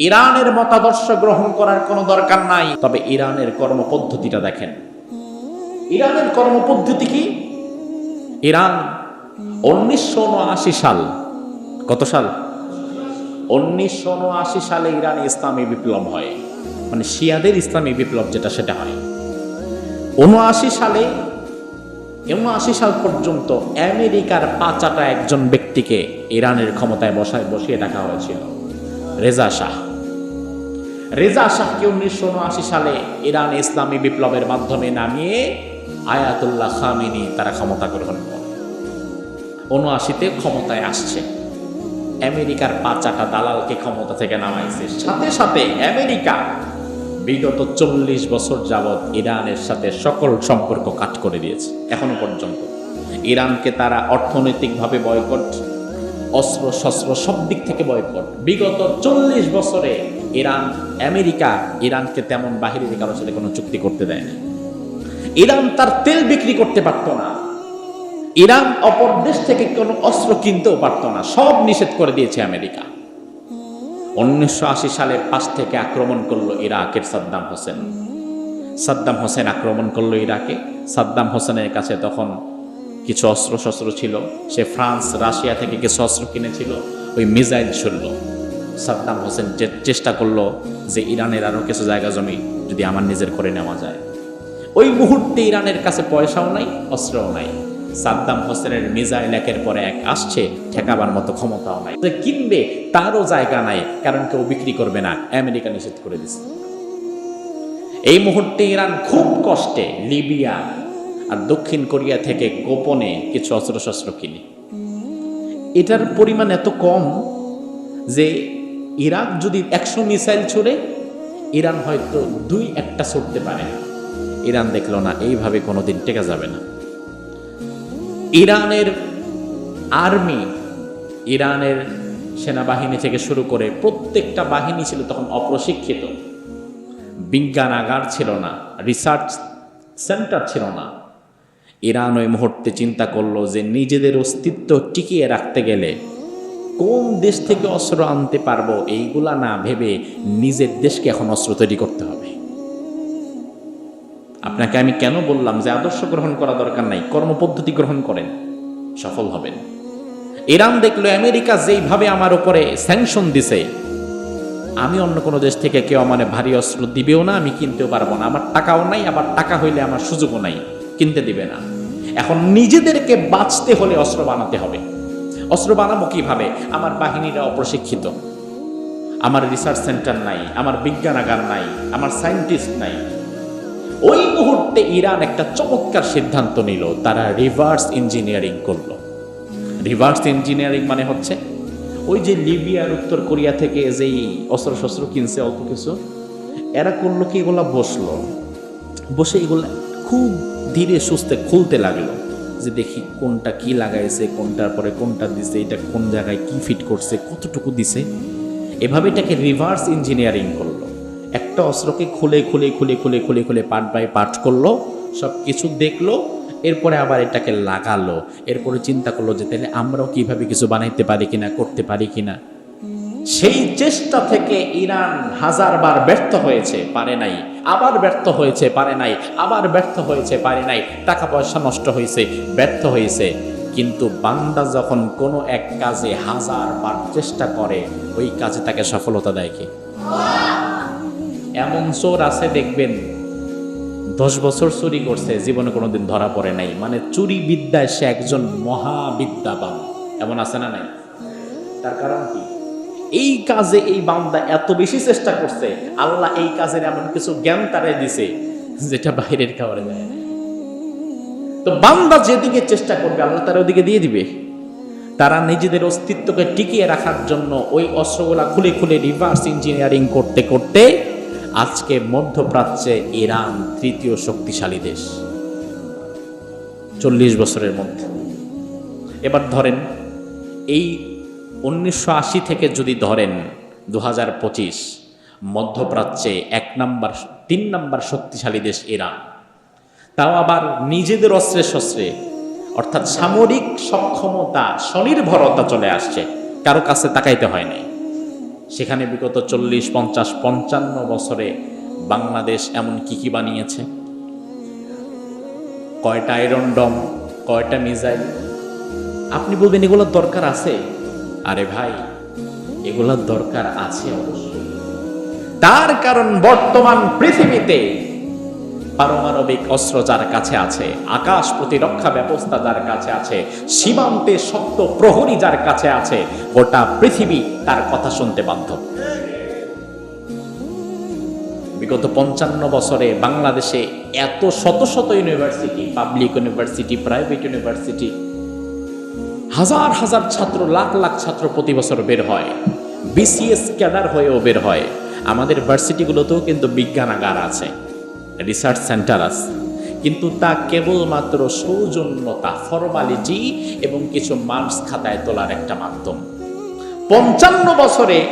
ইরানের মতাদর্শ গ্রহণ করার কোনো দরকার নাই। তবে ইরানের কর্মপদ্ধতিটা দেখেন। ইরানের কর্মপদ্ধতি কি? ইরান উনিশশো উনআশি সাল। কত সাল? উনিশশো উনআশি সালে ইরান ইসলামী বিপ্লব হয়। মানে শিয়াদের ইসলামী বিপ্লব যেটা, সেটা হয়। উনআশি সালে, উনআশি সাল পর্যন্ত আমেরিকার পাঁচাটা একজন ব্যক্তিকে ইরানের ক্ষমতায় বসায়, বসিয়ে রাখা হয়েছিল। রেজা শাহ। রেজা শাহকে উনিশশো উনআশি সালে ইরান ইসলামী বিপ্লবের মাধ্যমে নামিয়ে আয়াতুল্লাহ খামিনী তারা ক্ষমতা গ্রহণ করে। উনআশিতে ক্ষমতায় আসছে। আমেরিকার পাঁচাটা দালালকে ক্ষমতা থেকে নামাইছে। সাথে সাথে আমেরিকা বিগত চল্লিশ বছর যাবৎ ইরানের সাথে সকল সম্পর্ক কাট করে দিয়েছে, এখনও পর্যন্ত। ইরানকে তারা অর্থনৈতিকভাবে বয়কট অস্ত্র শস্ত্র সব দিক থেকে বয়কট বিগত চল্লিশ বছরে ইরান, আমেরিকা ইরানকে তেমন বাহিরের কারোর সাথে কোনো চুক্তি করতে দেয় না ইরান তার তেল বিক্রি করতে পারত না। ইরান অপর দেশ থেকে কোনো অস্ত্র কিনতেও পারত না। সব নিষেধ করে দিয়েছে আমেরিকা। উনিশশো আশি সালে পাশ থেকে আক্রমণ করল ইরাকের সাদ্দাম হোসেন। সাদ্দাম হোসেন আক্রমণ করল ইরাকে। সাদ্দাম হোসেনের কাছে তখন কিছু অস্ত্র শস্ত্র ছিল। সে ফ্রান্স, রাশিয়া থেকে কিছু অস্ত্র কিনেছিল। ওই মিজাইল ছুড়ল। সাদ্দাম হোসেন চেষ্টা করল যে ইরানের আরও কিছু জায়গা জমি যদি আমার নিজের করে নেওয়া যায়। ওই মুহূর্তে ইরানের কাছে পয়সাও নাই, অস্ত্রও নাই। সাদ্দাম হোসেনের মিসাইল একের পরে এক আসছে, ঠেকাবার মতো ক্ষমতাও নাই। যে কিনবে, তারও জায়গা নাই, কারণ কেউ বিক্রি করবে না, আমেরিকা নিষেধ করে দিচ্ছে এই মুহূর্তে ইরান খুব কষ্টে লিবিয়া আর দক্ষিণ কোরিয়া থেকে গোপনে কিছু অস্ত্রশস্ত্র কিনে। এটার পরিমাণ এত কম যে ইরাক যদি একশো মিসাইল ছুড়ে, ইরান হয়তো দুই একটা ছুটতে পারে। ইরান দেখল না, এইভাবে কোনোদিন টেকা যাবে না। ইরানের আর্মি ইরানের সেনাবাহিনী থেকে শুরু করে প্রত্যেকটা বাহিনী ছিল তখন অপ্রশিক্ষিত। বিজ্ঞানাগার ছিল না রিসার্চ সেন্টার ছিল না। ইরান ওই মুহূর্তে চিন্তা করল যে নিজেদের অস্তিত্ব টিকিয়ে রাখতে গেলে কোন দেশ থেকে অস্ত্র আনতে পারব এইগুলা না ভেবে নিজের দেশকে এখন অস্ত্র তৈরি করতে হবে। আপনাকে আমি কেন বললাম যে আদর্শ গ্রহণ করা দরকার নাই, কর্মপদ্ধতি গ্রহণ করেন, সফল হবেন। ইরান দেখল আমেরিকা যেইভাবে আমার উপরে স্যাংশন দিছে, আমি অন্য কোনো দেশ থেকে কেউ আমার ভারী অস্ত্র দিবেও না, আমি কিনতেও পারব না। আমার টাকাও নাই, আবার টাকা হইলে আমার সুযোগও নাই, কিনতে দিবে না। এখন নিজেদেরকে বাঁচতে হলে অস্ত্র বানাতে হবে। অস্ত্র বানাবো কীভাবে? আমার বাহিনীরা অপ্রশিক্ষিত। আমার রিসার্চ সেন্টার নাই, আমার বিজ্ঞানাগার নাই, আমার সায়েন্টিস্ট নাই। ওই মুহূর্তে ইরান একটা চমৎকার সিদ্ধান্ত নিল, তারা রিভার্স ইঞ্জিনিয়ারিং করল। রিভার্স ইঞ্জিনিয়ারিং মানে হচ্ছে, ওই যে লিবিয়ার উত্তর কোরিয়া থেকে যেই অস্ত্র শস্ত্র কিনছে, অল্প কিছু, এরা করল কি, এগুলা বসল। বসে এগুলা খুব ধীরে সুস্থে খুলতে লাগল। যে দেখি কোনটা কি লাগাইছে, কোনটার পরে কোনটা দিছে, এটা কোন জায়গায় কি ফিট করছে, কতটুকু দিছে। এভাবে এটাকে রিভার্স ইঞ্জিনিয়ারিং করল। একটা অস্ত্রকে খুলে খুলে খুলে খুলে খুলে খুলে পার্ট বাই পার্ট করল সব কিছু দেখল, এরপরে আবার এটাকে লাগালো। এরপরে চিন্তা করল যে তাহলে আমরাও কীভাবে কিছু বানাইতে পারি কিনা, করতে পারি কিনা। সেই চেষ্টা থেকে ইরান হাজারবার ব্যর্থ হয়েছে, পারে নাই। আবার ব্যর্থ হয়েছে, পারে নাই। আবার ব্যর্থ হয়েছে, পারে নাই। টাকা পয়সা নষ্ট হয়েছে, ব্যর্থ হয়েছে। কিন্তু বান্দা যখন কোনো এক কাজে হাজারবার চেষ্টা করে, ওই কাজে তাকে সফলতা দেয় কি? এমন চোর আছে, দেখবেন, দশ বছর চুরি করছে, জীবনে কোনোদিন ধরা পড়ে নাই। মানে চুরি বিদ্যায় সে একজন মহাবিদ্যাবান। এমন আছে না নাই? তার কারণ কি? এই কাজে এই বান্দা এত বেশি চেষ্টা করছে, আল্লাহ এই কাজের এমন কিছু জ্ঞান তারাই দিছে, যেটা বাইরের খাবারে না। তো বান্দা যেদিকে চেষ্টা করবে, আল্লাহ তারা ওদিকে দিয়ে দিবে। তারা নিজেদের অস্তিত্বকে টিকিয়ে রাখার জন্য ওই অস্ত্রগুলা খুলে খুলে রিভার্স ইঞ্জিনিয়ারিং করতে করতে আজকে মধ্যপ্রাচ্যে ইরান তৃতীয় শক্তিশালী দেশ। চল্লিশ বছরের মধ্যে। এবার ধরেন, এই উনিশশো আশি থেকে যদি ধরেন দু হাজার পঁচিশ, মধ্যপ্রাচ্যে এক নাম্বার, তিন নাম্বার শক্তিশালী দেশ ইরান। তাও আবার নিজেদের অস্ত্রে শস্ত্রে, অর্থাৎ সামরিক সক্ষমতা, স্বনির্ভরতা চলে আসছে, কারও কাছে তাকাইতে হয় নাই। সেখানে বিগত চল্লিশ, পঞ্চাশ, পঞ্চান্ন বছরে বাংলাদেশ এমন কি কি বানিয়েছে? কয়টা আয়রন ডম, কয়টা মিজাইল আপনি বলবেন এগুলোর দরকার আছে? আরে ভাই, এগুলোর দরকার আছে অবশ্যই। তার কারণ বর্তমান পৃথিবীতে পারমাণবিক অস্ত্র যার কাছে আছে, আকাশ প্রতিরক্ষা ব্যবস্থা যার কাছে আছে, সীমান্তে শক্ত প্রহরী যার কাছে আছে, গোটা পৃথিবী তার কথা শুনতে বাধ্য। বিগত পঞ্চান্ন বছরে বাংলাদেশে এত শত শত university public university private university হাজার হাজার ছাত্র, লাখ লাখ ছাত্র প্রতি বছর বের হয়। বিসিএস ক্যাডার হয়েও বের হয়। আমাদের ভার্সিটিগুলোতেও কিন্তু বিজ্ঞানাগার আছে। রিসার্চ সেন্টার আছে। কিন্তু তা কেবলমাত্র সৌজন্যতা ফর্মালিটি এবং কিছু মার্কস খাতায় তোলার একটা মাধ্যম। পঞ্চান্ন বছরে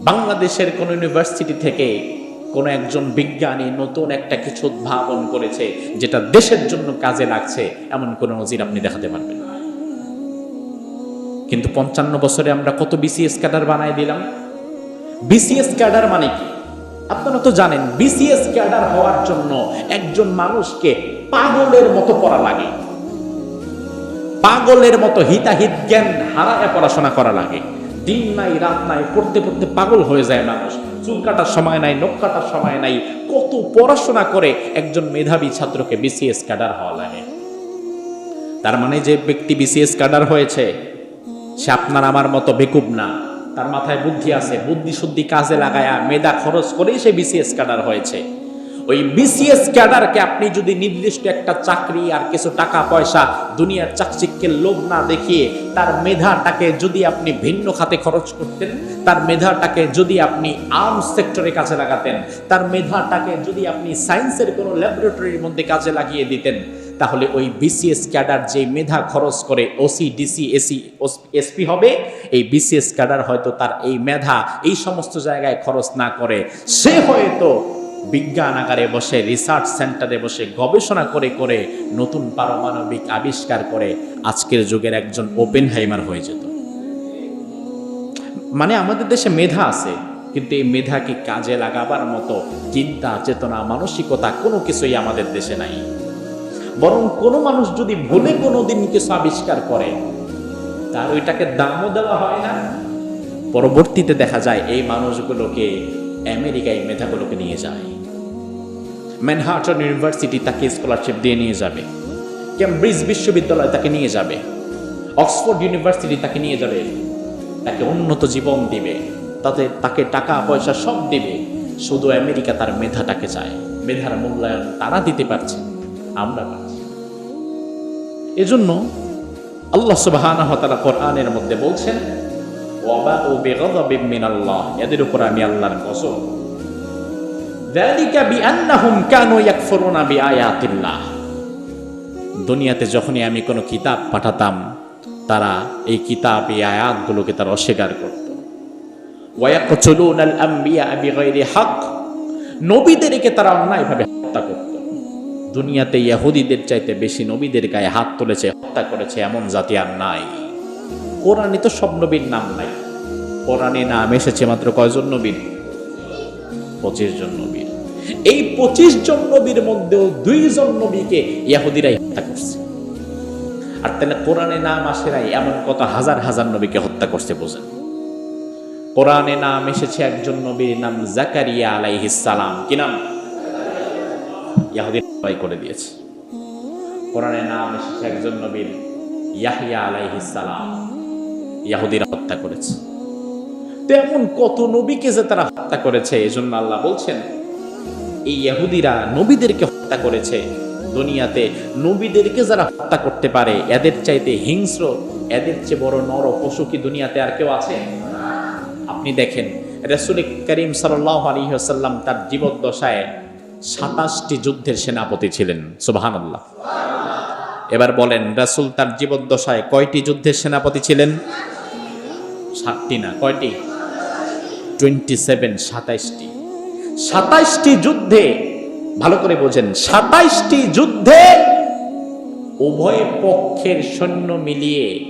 বাংলাদেশের কোন ইউনিভার্সিটি থেকে কোন একজন বিজ্ঞানী নতুন একটা কিছু উদ্ভাবন করেছে, যেটা দেশের জন্য কাজে লাগছে, এমন কোন নজির আপনি দেখাতে পারবেন। কিন্তু পঞ্চান্ন বছরে আমরা কত বিসিএস ক্যাডার বানাই দিলাম? বিসিএস ক্যাডার মানে কি? আপনারা তো জানেন বিসিএস ক্যাডার হওয়ার জন্য একজন মানুষকে পাগলের মতো পড়া লাগে। পাগলের মতো হিতাহিত জ্ঞান হারায় পড়াশোনা করা লাগে। দিন নাই, রাত নাই, পড়তে পড়তে পাগল হয়ে যায় মানুষ। চুল কাটার সময় নাই, নখ কাটার সময় নাই, কত পড়াশোনা করে একজন মেধাবী ছাত্রকে বিসিএস ক্যাডার হওয়া লাগে। তার মানে যে ব্যক্তি বিসিএস ক্যাডার হয়েছে সে আপনার আমার মতো বেকুব না। তার মাথায় বুদ্ধি আছে বুদ্ধি শুদ্ধি কাজে লাগায়া মেধা খরচ করেই সে বিসিএস ক্যাডার হয়েছে। ওই বিসিএস ক্যাডারকে আপনি যদি নির্দিষ্ট একটা চাকরি আর কিছু টাকা পয়সা দুনিয়ার চাকচিক্যের লোভ না দেখিয়ে তার মেধাটাকে যদি আপনি ভিন্ন খাতে খরচ করতেন, তার মেধাটাকে যদি আপনি আর্মস সেক্টরে কাজে লাগাতেন, তার মেধাটাকে যদি আপনি সায়েন্সের কোনো ল্যাবরেটরির মধ্যে কাজে লাগিয়ে দিতেন তাহলে ওই বিসিএস ক্যাডার যে মেধা খরচ করে ওসি ডিসি এসি এসপি হবে, এই বিসিএস ক্যাডার হয়তো তার এই মেধা এই সমস্ত জায়গায় খরচ না করে। সে হয়তো বিজ্ঞানাগারে বসে রিসার্চ সেন্টারে বসে, গবেষণা করে করে নতুন পারমাণবিক আবিষ্কার করে আজকের যুগের একজন ওপেন হাইমার হয়ে যেত। মানে আমাদের দেশে মেধা আছে, কিন্তু এই মেধাকে কাজে লাগাবার মতো চিন্তা, চেতনা, মানসিকতা কোনো কিছুই আমাদের দেশে নাই। বরং কোনো মানুষ যদি ভুলে কোনো দিন কিছু আবিষ্কার করে, তার ওইটাকে দামও দেওয়া হয় না। পরবর্তীতে দেখা যায় এই মানুষগুলোকে আমেরিকায় মেধাগুলোকে নিয়ে যায়। ম্যানহাটন ইউনিভার্সিটি তাকে স্কলারশিপ দিয়ে নিয়ে যাবে। ক্যামব্রিজ বিশ্ববিদ্যালয় তাকে নিয়ে যাবে। অক্সফোর্ড ইউনিভার্সিটি তাকে নিয়ে যাবে। তাকে উন্নত জীবন দিবে। তাতে তাকে টাকা, পয়সা সব দিবে। শুধু আমেরিকা তার মেধাটাকে চায়। মেধার মূল্যায়ন তারা দিতে পারছে আমরা পারছি এজন্য আল্লাহ তাআলা কোরআনের মধ্যে বলছেন এদের উপর আমি আল্লাহর কসম দুনিয়াতে যখনই আমি কোনো কিতাব পাঠাতাম, তারা এই কিতাব, এই আয়াতগুলোকে তারা অস্বীকার করত। নবীদেরকে তারা অন্যায়ভাবে হত্যা করত। দুনিয়াতে ইয়াহুদিদের চাইতে বেশি নবীদের গায়ে হাত তুলেছে, হত্যা করেছে এমন জাতি আর নাই। কোরআনে তো সব নবীর নাম নাই। কোরআনে নাম এসেছে মাত্র কয়জন নবীর? পঁচিশ জন নবীর। এই পঁচিশ জন নবীর মধ্যেও দুইজন নবীকে ইয়াহুদিরাই হত্যা করছে। আর তাহলে কোরআনে নাম আসে নাই, এমন কত হাজার হাজার নবীকে হত্যা করছে, বোঝেন। কোরআনে নাম এসেছে একজন নবীর নাম জাকারিয়া আলাইহিস সালাম। কি নাম? ইয়াহুদি করে দিয়েছে। কোরআনে নাম এসেছে একজন নবীর ইয়াহিয়া আলাইহিস সালাম। ইয়াহুদিরা হত্যা করেছে। তেমন কত নবীকে যে তারা হত্যা করেছে, এজন্য আল্লাহ বলছেন, এই ইহুদিরা নবীদেরকে হত্যা করেছে। দুনিয়াতে নবীদেরকে যারা হত্যা করতে পারে, এদের চাইতে হিংস্র, এদের চেয়ে বড় নর পশু কি দুনিয়াতে আর কেউ আছে? আপনি দেখেন, রসুল করিম সাল্লাহ আলী আসাল্লাম তার জীবদ্দশায় সাতাশটি যুদ্ধের সেনাপতি ছিলেন সুবাহান আল্লাহ এবার বলেন, রাসুল তার জীবদ্দশায় কয়টি যুদ্ধের সেনাপতি ছিলেন? সাতটি না, কয়টি? Twenty seven সাতাইশটি। সাতাইশটি যুদ্ধে, ভালো করে বোঝেন, সাতাইশটি যুদ্ধে উভয় পক্ষের সৈন্য মিলিয়ে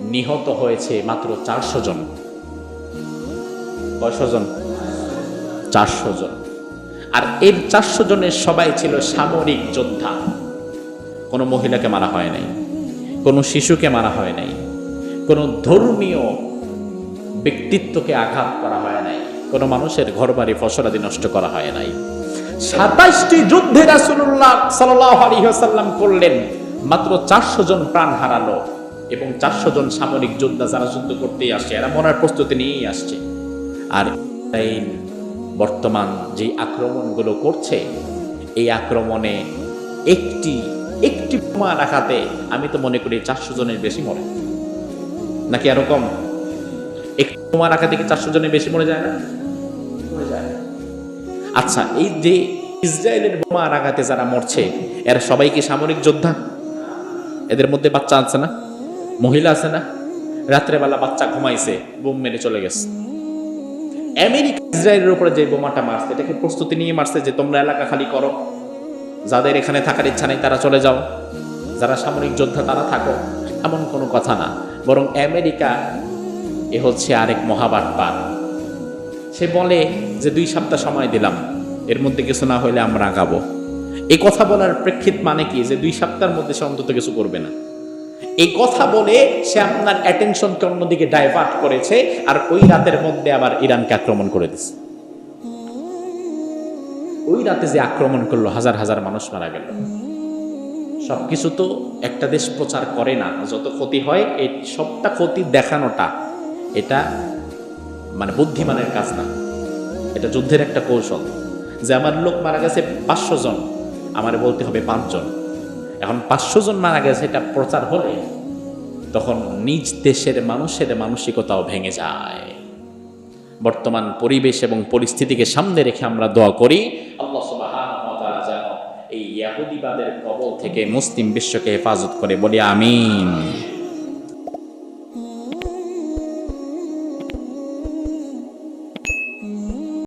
নিহত হয়েছে মাত্র চারশো জন। কয়শো জন? চারশো জন। আর এর চারশো জনের সবাই ছিল সামরিক যোদ্ধা। কোনো মহিলাকে মারা হয় নাই, কোনো শিশুকে মারা হয় নাই, কোনো ধর্মীয় ব্যক্তিত্বকে আঘাত করা হয় নাই, কোনো মানুষের ঘর ঘরবাড়ি, ফসলাদি নষ্ট করা হয় নাই। সাতাইশটি যুদ্ধে রাসূলুল্লাহ সাল্লাল্লাহু আলাইহি করলেন, মাত্র চারশো জন প্রাণ হারালো এবং চারশো জন সামরিক যোদ্ধা যারা যুদ্ধ করতেই আসছে এরা মরার প্রস্তুতি নিয়েই আসছে। আর বর্তমান যে আক্রমণগুলো করছে, এই আক্রমণে একটি একটি বোমা রাখাতে আমি তো মনে করি চারশো জনের বেশি মরে। নাকি এরকম একটি বোমা রাখা থেকে চারশো জনের বেশি মরে যায় না? মরে যায় আচ্ছা এই যে ইসরায়েলের বোমা আঘাতে যারা মরছে, এরা সবাই কি সামরিক যোদ্ধা? এদের মধ্যে বাচ্চা আছে না? মহিলা আছে না? রাত্রেবেলা বাচ্চা ঘুমাইছে, বোম মেরে চলে গেছে। আমেরিকা ইসরায়েলের উপরে যে বোমাটা মারছে, এটাকে প্রস্তুতি নিয়ে মারছে যে তোমরা এলাকা খালি করো। যাদের এখানে থাকার ইচ্ছা নেই, তারা চলে যাও। যারা সামরিক যোদ্ধা, তারা থাকো। এমন কোনো কথা না। বরং আমেরিকা, এ হচ্ছে আরেক মহাবাটপার সে বলে যে, দুই সপ্তাহ সময় দিলাম। এর মধ্যে কিছু না হইলে আমরা আগাবো। এই কথা বলার প্রেক্ষিত মানে কি? যে দুই সপ্তাহের মধ্যে সে অন্তত কিছু করবে না। এই কথা বলে সে আপনার অ্যাটেনশনকে অন্যদিকে ডাইভার্ট করেছে আর ওই রাতের মধ্যে আবার ইরানকে আক্রমণ করে দিছে। ওই রাতে যে আক্রমণ করল, হাজার হাজার মানুষ মারা গেল। সবকিছু তো একটা দেশ প্রচার করে না, যত ক্ষতি হয়, এই সবটা ক্ষতি দেখানোটা, এটা মানে বুদ্ধিমানের কাজ না। এটা যুদ্ধের একটা কৌশল। যে আমার লোক মারা গেছে পাঁচশো জন, আমার বলতে হবে পাঁচজন। এখন পাঁচশো জন মারা গেছে, এটা প্রচার হলে তখন নিজ দেশের মানুষের মানসিকতাও ভেঙে যায়। বর্তমান পরিবেশ এবং পরিস্থিতিকে সামনে রেখে আমরা দোয়া করি এই ইয়াহুদিবাদের কবল থেকে মুসলিম বিশ্বকে হেফাজত করে। বলি আমিন।